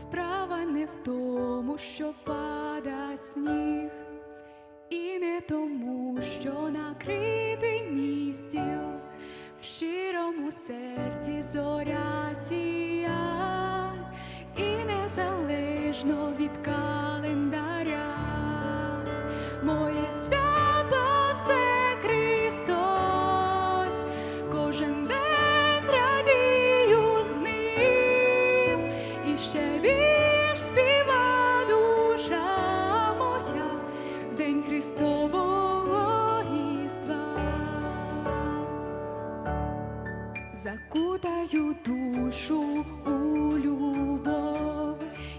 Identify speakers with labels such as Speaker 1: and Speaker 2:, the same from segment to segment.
Speaker 1: Справа не в тому, що пада сніг, і не тому, що накритий мій стіл, в щирому серці зоря сія, і незалежно від календаря, і співа душа моя, День Христового різдва. Закутаю душу у любов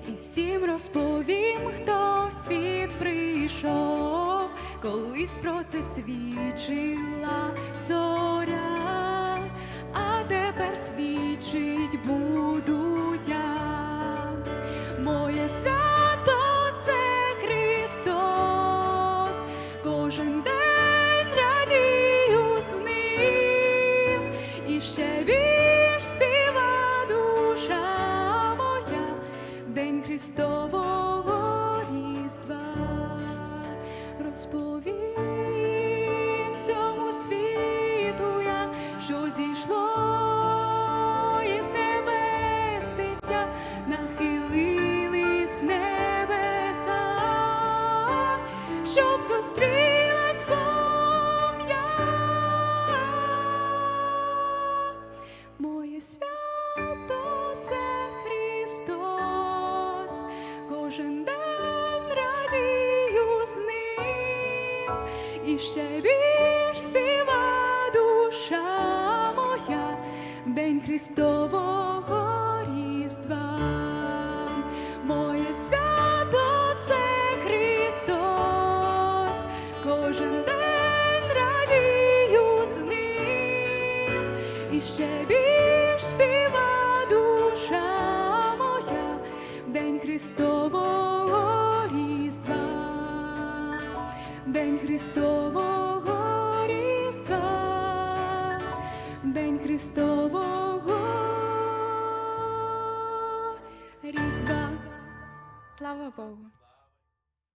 Speaker 1: і всім розповім, хто в світ прийшов, колись про це свідчила зоря, а тепер свідчить буду зустрілась пом'я. Моє свято це Христос, кожен день радію з ним, і ще більш співа душа моя, День Христового Різдва. Різдва. Слава Богу.